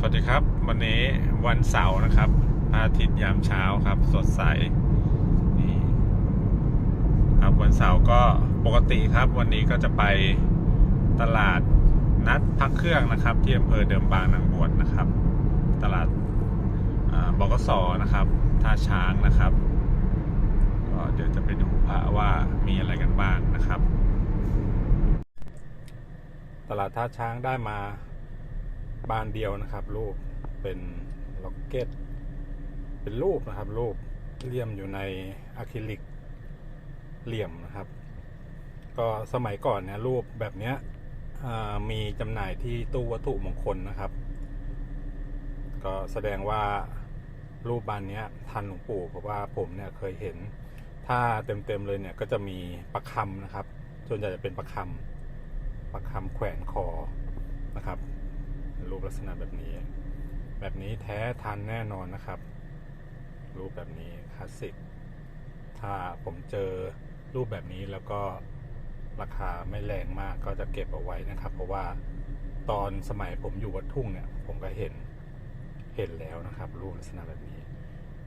สวัสดีครับ วันนี้วันเสาร์นะครับพระอาทิตย์ยามเช้าครับ สดใสนี่ครับวันเสาร์ก็ปกติครับ วันนี้ก็จะไปตลาดนัดพักเครื่องนะครับ ที่อำเภอเดิมบางนางบวชนะครับ ตลาดบกสนะครับท่าช้างนะครับก็เดี๋ยวจะไปดูพระว่ามีอะไรกันบ้างนะครับ ตลาดท่าช้างได้มา บานเดียวนะครับ รูปเป็นล็อกเก็ต เป็นรูปนะครับ รูปเลี่ยมอยู่ในอะคริลิกเหลี่ยมนะครับ ก็สมัยก่อนเนี่ยรูปแบบเนี้ยมีจำหน่ายที่ตู้วัตถุมงคลนะครับ ก็แสดงว่ารูปบานเนี้ยทันหลวงปู่เพราะว่าผมเนี่ยเคยเห็น ถ้าเต็มๆเลยเนี่ยก็จะมีประคำนะครับส่วนใหญ่จะเป็นประคำประคำแขวนคอนะครับ รูปลักษณะแบบนี้ แบบนี้แท้ทันแน่นอนนะครับ รูปแบบนี้คลาสสิกถ้าผมเจอรูปแบบนี้แล้วก็ราคาไม่แรงมากก็จะเก็บเอาไว้นะครับ เพราะว่าตอนสมัยผมอยู่วัดทุ่งเนี่ย ผมก็เห็นเห็นแล้วนะครับ รูปลักษณะแบบนี้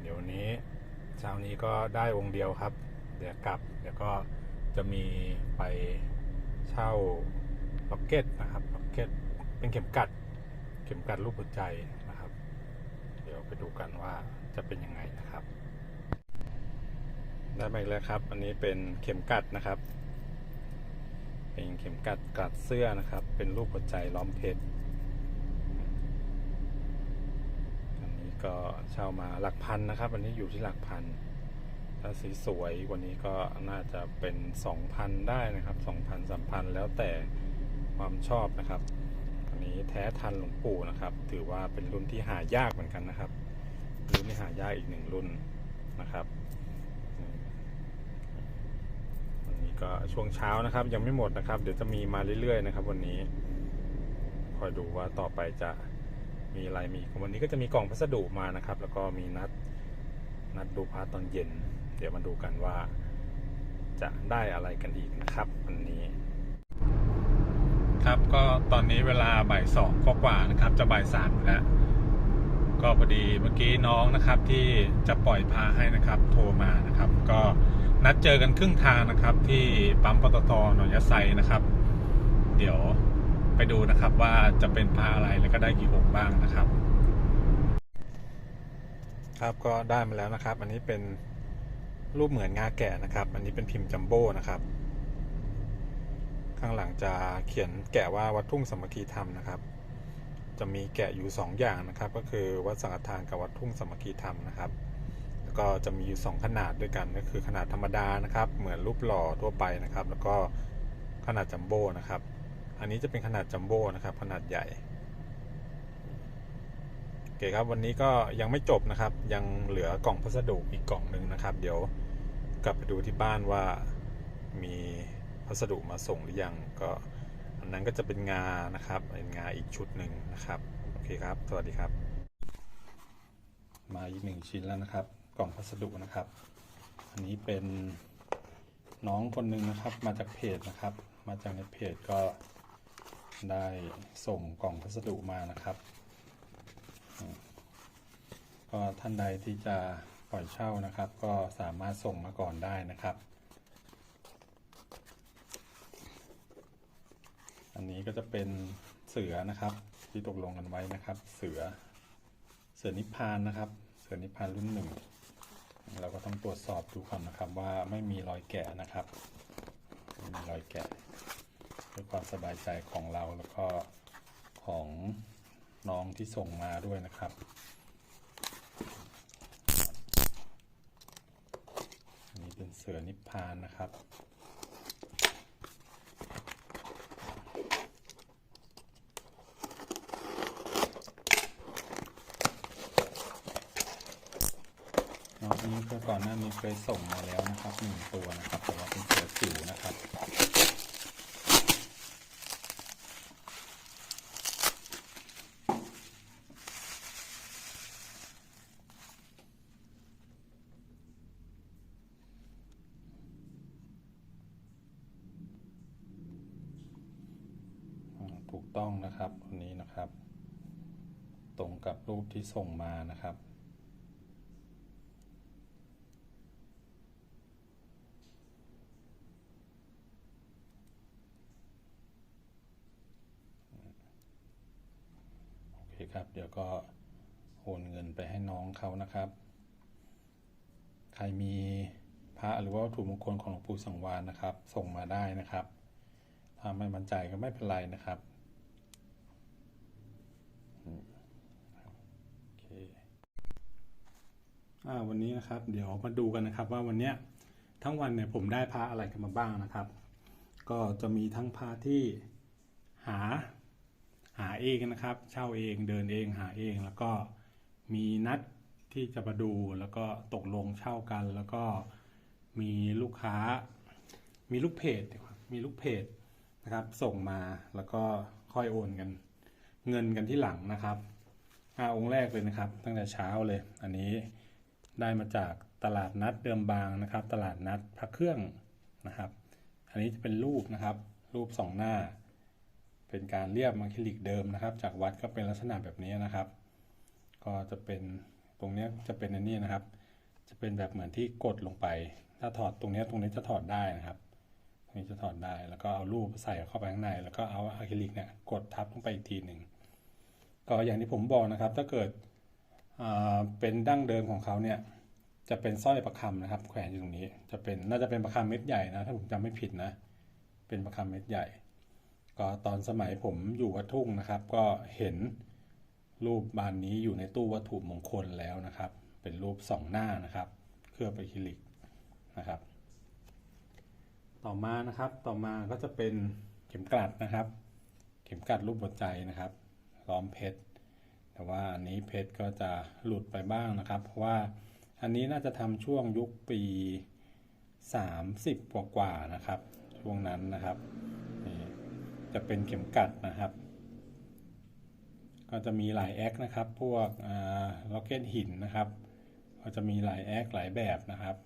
เดี๋ยวนี้เช้านี้ก็ได้องค์เดียวครับ เดี๋ยวกลับเดี๋ยวก็จะมีไปเช่าล็อกเก็ตนะครับล็อกเก็ตเป็นเข็มกัด ข็มกัดรูปหัวใจนะครับ เดี๋ยวไปดูกันว่าจะเป็นยังไงนะครับ ได้มาอีกแล้วครับ อันนี้เป็นเข็มกัดนะครับ เป็นเข็มกัดกัดเสื้อนะครับ เป็นรูปหัวใจล้อมเพชรอันนี้ก็เช่ามาหลักพันนะครับ อันนี้อยู่ที่หลักพันถ้าสีสวยกว่านี้ก็น่าจะเป็น 2,000 ได้นะครับ 2,000 3,000 แล้วแต่ความชอบนะครับ นนี้แท้ทันหลวงปู่นะครับ ถือว่าเป็นรุ่นที่หายากเหมือนกันนะครับ รุ่นที่หายากอีกหนึ่งรุ่นนะครับวันนี้ก็ช่วงเช้านะครับ ยังไม่หมดนะครับ เดี๋ยวจะมีมาเรื่อยๆนะครับ วันนี้คอยดูว่าต่อไปจะมีอะไรมีวันนี้ก็จะมีกล่องพัสดุมานะครับ แล้วก็มีนัดนัดดูพาร์ตตอนเย็น เดี๋ยวมาดูกันว่า จะได้อะไรกันอีกนะครับ วันนี้ ครับ ก็ตอนนี้เวลาบ่ายสองกว่านะครับ จะบ่ายสามแล้วก็พอดีเมื่อกี้น้องนะครับที่จะปล่อยพาให้นะครับ โทรมานะครับ ก็นัดเจอกันครึ่งทางนะครับ ที่ปั๊มปตทหนองยะไซนะครับ เดี๋ยวไปดูนะครับว่าจะเป็นพาอะไรแล้วก็ได้กี่องค์บ้างนะครับ ครับก็ได้มาแล้วนะครับ อันนี้เป็นรูปเหมือนงาแกะนะครับ อันนี้เป็นพิมพ์จัมโบ้นะครับ ข้างหลังจะเขียนแกะว่าวัดทุ่งสมัคคีธรรมนะครับ จะมีแกะอยู่ 2 อย่างนะครับ ก็คือวัดสังฆทานกับวัดทุ่งสมัคคีธรรมนะครับ แล้วก็จะมีอยู่ 2 ขนาดด้วยกันก็คือขนาดธรรมดานะครับ เหมือนรูปหล่อทั่วไปนะครับ แล้วก็ขนาดจัมโบ้นะครับ อันนี้จะเป็นขนาดจัมโบ้นะครับ ขนาดใหญ่โอเคครับวันนี้ก็ยังไม่จบนะครับ ยังเหลือกล่องพัสดุอีกกล่องหนึ่งนะครับ เดี๋ยวกลับไปดูที่บ้านว่ามี พัสดุมาส่งหรือยังก็อันนั้นก็จะเป็นงานะครับเป็นงาอีกชุดหนึ่งนะครับโอเคครับ สวัสดีครับ มาอีกหนึ่งชิ้นแล้วนะครับ กล่องพัสดุนะครับ อันนี้เป็นน้องคนหนึ่งนะครับ มาจากเพจนะครับ มาจากในเพจก็ได้ส่งกล่องพัสดุมานะครับก็ท่านใดที่จะปล่อยเช่านะครับ ก็สามารถส่งมาก่อนได้นะครับ นนี้ก็จะเป็นเสือนะครับ ที่ตกลงกันไว้นะครับ เสือเสือนิพพานนะครับ เสือนิพพานรุ่นหนึ่งเราก็ต้องตรวจสอบดูก่อนนะครับว่าไม่มีรอยแกะนะครับไม่มีรอยแกะเพื่อความสบายใจของเราแล้วก็ของน้องที่ส่งมาด้วยนะครับอันนี้เป็นเสือนิพพานนะครับ น้องนี้ ก่อนหน้านี้เคยส่งมาแล้วนะครับหนึ่งตัวนะครับแต่ว่าเป็นเสือสิวนะครับถูกต้องนะครับคนนี้นะครับ ตรงกับรูปที่ส่งมานะครับ ครับ เดี๋ยวก็โอนเงินไปให้น้องเขานะครับ ใครมีพระหรือว่าวัตถุมงคลของหลวงปู่สังวานนะครับ ส่งมาได้นะครับ ถ้าไม่มั่นใจก็ไม่เป็นไรนะครับโอเคอ่าวันนี้นะครับ เดี๋ยวมาดูกันนะครับ ว่าวันเนี้ยทั้งวันเนี่ยผมได้พระอะไรกันมาบ้างนะครับ ก็จะมีทั้งพระที่หา หาเองนะครับ เช่าเองเดินเองหาเองแล้วก็มีนัดที่จะมาดูแล้วก็ตกลงเช่ากัน แล้วก็มีลูกค้า มีลูกเพจมีลูกเพจนะครับ ส่งมาแล้วก็ค่อยโอนกัน เงินกันที่หลังนะครับอาองค์แรกเลยนะครับ ตั้งแต่เช้าเลย อันนี้ได้มาจากตลาดนัดเดิมบางนะครับ ตลาดนัดพระเครื่องนะครับ อันนี้จะเป็นรูปนะครับ รูปสองหน้า เป็นการเรียบอะคริลิกเดิมนะครับ จากวัดก็เป็นลักษณะแบบนี้นะครับ ก็จะเป็นตรงนี้จะเป็นอันนี้นะครับ จะเป็นแบบเหมือนที่กดลงไป ถ้าถอดตรงนี้ตรงนี้จะถอดได้นะครับตรงนี้จะถอดได้แล้วก็เอารูปใส่เข้าไปข้างใน แล้วก็เอาอะคริลิกเนี่ยกดทับลงไปอีกทีหนึ่งก็อย่างที่ผมบอกนะครับ ถ้าเกิดเป็นดั้งเดิมของเขาเนี่ยจะเป็นสร้อยประคำนะครับ แขวนอยู่ตรงนี้จะเป็นน่าจะเป็นประคำเม็ดใหญ่นะถ้าผมจำไม่ผิดนะ เป็นประคำเม็ดใหญ่ ก็ตอนสมัยผมอยู่วัดทุ่งนะครับ ก็เห็นรูปบานนี้อยู่ในตู้วัตถุมงคลแล้วนะครับ เป็นรูปสองหน้านะครับ เคลือบอะคริลิกนะครับ ต่อมานะครับต่อมาก็จะเป็นเข็มกลัดนะครับ เข็มกลัดรูปหัวใจนะครับล้อมเพชรแต่ว่าอันนี้เพชรก็จะหลุดไปบ้างนะครับ เพราะว่าอันนี้น่าจะทำช่วงยุคปี 30 กว่ากว่าๆนะครับ ช่วงนั้นนะครับ จะเป็นเข็มกัดนะครับ ก็จะมีหลายแอคนะครับ พวกล็อกเก็ตหินนะครับ ก็จะมีหลายแอคหลายแบบนะครับ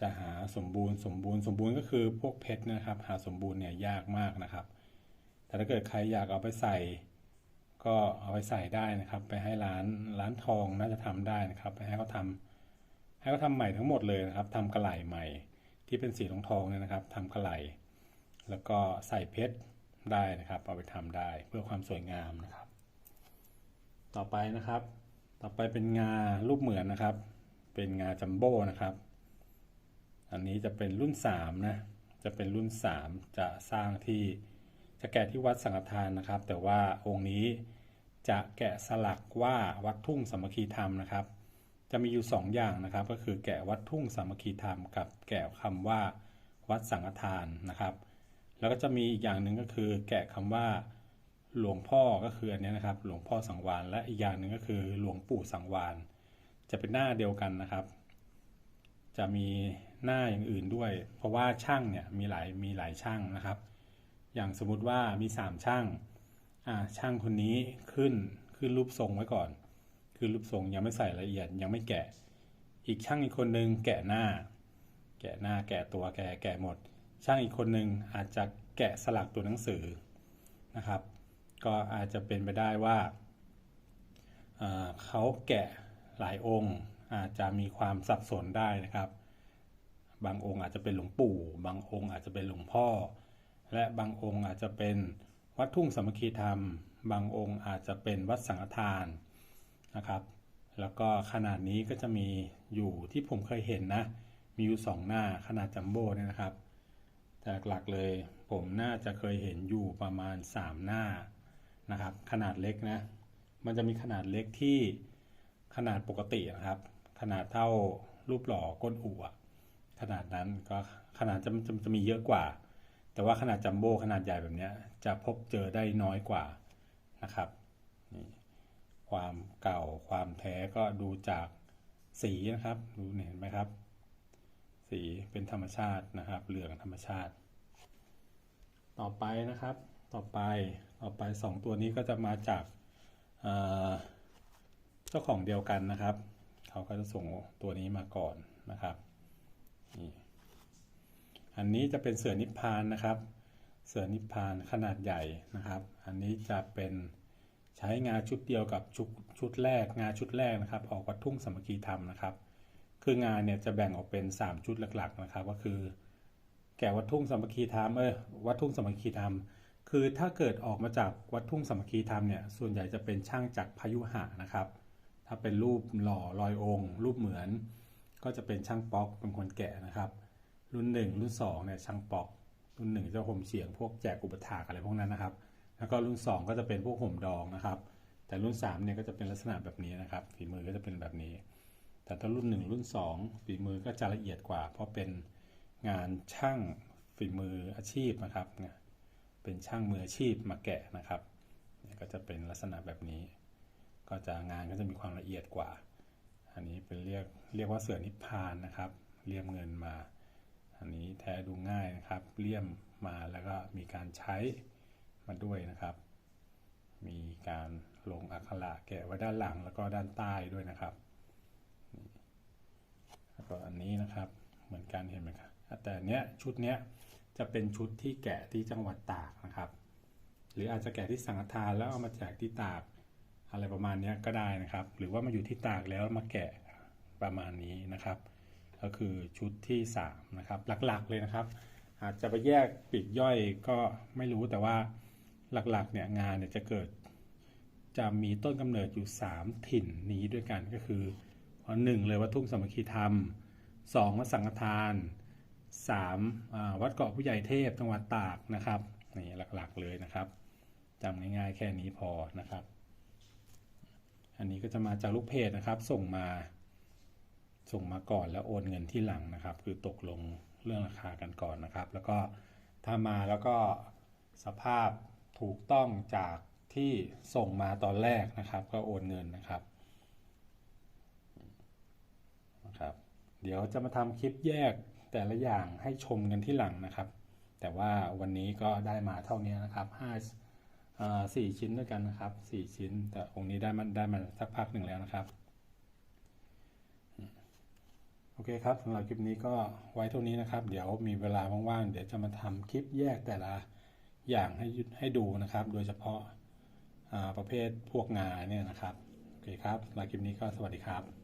จะหาสมบูรณ์สมบูรณ์สมบูรณ์ก็คือพวกเพชรนะครับ หาสมบูรณ์เนี่ยยากมากนะครับ แต่ถ้าเกิดใครอยากเอาไปใส่ ก็เอาไปใส่ได้นะครับ ไปให้ร้านร้านทองน่าจะทำได้นะครับ ไปให้เขาทำให้เขาทำใหม่ทั้งหมดเลยนะครับทำกระไหล่ใหม่ที่เป็นสีทองทองเนี่ยนะครับทำกระไหล่ แล้วก็ใส่เพชรได้นะครับเอาไปทำได้เพื่อความสวยงามนะครับ ต่อไปนะครับ ต่อไปเป็นงารูปเหมือนนะครับ เป็นงาจัมโบ้นะครับ อันนี้จะเป็นรุ่น3นะจะเป็นรุ่น 3 จะสร้างที่จะแกะที่วัดสังฆทานนะครับ แต่ว่าองค์นี้จะแกะสลักว่าวัดทุ่งสามัคคีธรรมนะครับ จะมีอยู่ 2 อย่างนะครับ ก็คือแกะวัดทุ่งสามัคคีธรรม กับแกะคำว่าวัดสังฆทานนะครับ แล้วก็จะมีอีกอย่างหนึ่งก็คือ แกะคำว่าหลวงพ่อก็คืออันนี้นะครับ หลวงพ่อสังวานและอีกอย่างหนึ่งก็คือหลวงปู่สังวานจะเป็นหน้าเดียวกันนะครับ จะมีหน้าอย่างอื่นด้วย เพราะว่าช่างเนี่ยมีหลายมีหลายช่างนะครับ อย่างสมมุติว่ามีสามช่างอ่าช่างคนนี้ขึ้นขึ้นรูปทรงไว้ก่อน คือรูปทรงยังไม่ใส่ละเอียดยังไม่แกะ อีกช่างอีกคนนึงแกะหน้า แกะหน้าแกะตัวแกะแกะหมด ช่างอีกคนหนึ่งอาจจะแกะสลักตัวหนังสือนะครับ ก็อาจจะเป็นไปได้ว่าเขาแกะหลายองค์อาจจะมีความสับสนได้นะครับ บางองค์อาจจะเป็นหลวงปู่ บางองค์อาจจะเป็นหลวงพ่อ และบางองค์อาจจะเป็นวัดทุ่งสมคีธรรม บางองค์อาจจะเป็นวัดสังฆทานนะครับ แล้วก็ขนาดนี้ก็จะมีอยู่ที่ผมเคยเห็นนะ มีอยู่สองหน้าขนาดจัมโบ้เนี่ยนะครับ แต่หลักเลย ผมน่าจะเคยเห็นอยู่ประมาณ 3 หน้านะครับ ขนาดเล็กนะ มันจะมีขนาดเล็กที่ขนาดปกตินะครับ ขนาดเท่ารูปหล่อก้นอู่ขนาดนั้นก็ขนาดจะจะจะมีเยอะกว่า แต่ว่าขนาดจัมโบ้ขนาดใหญ่แบบนี้จะพบเจอได้น้อยกว่านะครับนี่ความเก่าความแท้ก็ดูจากสีนะครับ ดูเห็นไหมครับ สีเป็นธรรมชาตินะครับ เหลืองธรรมชาติ ต่อไปนะครับ ต่อไป ต่อไปสองตัวนี้ก็จะมาจากเจ้าของเดียวกันนะครับ เขาก็จะส่งตัวนี้มาก่อนนะครับนี่อันนี้จะเป็นเสือนิพพานนะครับ เสือนิพพานขนาดใหญ่นะครับ อันนี้จะเป็นใช้งาชุดเดียวกับชุดชุดแรกงาชุดแรกนะครับ ออกวัดทุ่งสมคีธรรมนะครับ คืองานเนี่ยจะแบ่งออกเป็น 3 ชุดหลักๆนะครับ ก็คือ แก่วัดทุ่งสามัคคีธรรมเออวัดทุ่งสามัคคีธรรม คือถ้าเกิดออกมาจากวัดทุ่งสามัคคีธรรมเนี่ยส่วนใหญ่จะเป็นช่างจากพายุหะนะครับ ถ้าเป็นรูปหล่อลอยองค์ รูปเหมือน ก็จะเป็นช่างป๊อกเป็นคนแกะนะครับ รุ่นหนึ่งรุ่นสองเนี่ยช่างป๊อก รุ่นหนึ่งจะห่มเสียงพวกแจกอุปถากอะไรพวกนั้นนะครับ แล้วก็รุ่นสองก็จะเป็นพวกห่มดองนะครับ แต่รุ่นสามเนี่ยก็จะเป็นลักษณะแบบนี้นะครับ ฝีมือก็จะเป็นแบบนี้ แต่ถ้ารุ่นหนึ่งรุ่นสองฝีมือก็จะละเอียดกว่า เพราะเป็นงานช่างฝีมืออาชีพนะครับเนี่ยเป็นช่างมืออาชีพมาแกะนะครับเนี่ยก็จะเป็นลักษณะแบบนี้ ก็จะงานก็จะมีความละเอียดกว่า อันนี้เป็นเรียกเรียกว่าเสือนิพพานนะครับเลี่ยมเงินมา อันนี้แท้ดูง่ายนะครับ เลี่ยมมาแล้วก็มีการใช้มาด้วยนะครับ มีการลงอักขระแกะไว้ด้านหลังแล้วก็ด้านใต้ด้วยนะครับ ก็อันนี้นะครับ เหมือนกันเห็นไหมครับแต่เนี้ยชุดเนี้ยจะเป็นชุดที่แกะที่จังหวัดตากนะครับ หรืออาจจะแกะที่สังฆทานแล้วเอามาแจกที่ตากอะไรประมาณนี้ก็ได้นะครับ หรือว่ามาอยู่ที่ตากแล้วมาแกะประมาณนี้นะครับ ก็คือชุดที่3นะครับหลักๆเลยนะครับ อาจจะไปแยกปลีกย่อยก็ไม่รู้แต่ว่าหลักๆเนี่ยงานเนี่ยจะเกิดจะมีต้นกำเนิดอยู่ 3 ถิ่นนี้ด้วยกันก็คือ หนึ่งเลยวัดทุ่งสมัคคีธรรมสองวัดสังฆทานสามวัดเกาะผู้ใหญ่เทพจังหวัดตากนะครับนี่หลักๆเลยนะครับจำง่ายๆแค่นี้พอนะครับ อันนี้ก็จะมาจากลูกเพจนะครับ ส่งมาส่งมาก่อนแล้วโอนเงินที่หลังนะครับ คือตกลงเรื่องราคากันก่อนนะครับ แล้วก็ถ้ามาแล้วก็สภาพถูกต้องจากที่ส่งมาตอนแรกนะครับ ก็โอนเงินนะครับนะครับ เดี๋ยวจะมาทำคลิปแยกแต่ละอย่างให้ชมกันที่หลังนะครับ แต่ว่าวันนี้ก็ได้มาเท่านี้นะครับห้าสี่ชิ้นด้วยกันนะครับสี่ชิ้น แต่องค์นี้ได้มันได้มาสักพักหนึ่งแล้วนะครับ โอเคครับสำหรับคลิปนี้ก็ไว้เท่านี้นะครับ เดี๋ยวมีเวลาว่างๆ เดี๋ยวจะมาทำคลิปแยกแต่ละอย่างให้ให้ดูนะครับ โดยเฉพาะประเภทพวกงาเนี่ยนะครับ โอเคครับสำหรับคลิปนี้ก็สวัสดีครับ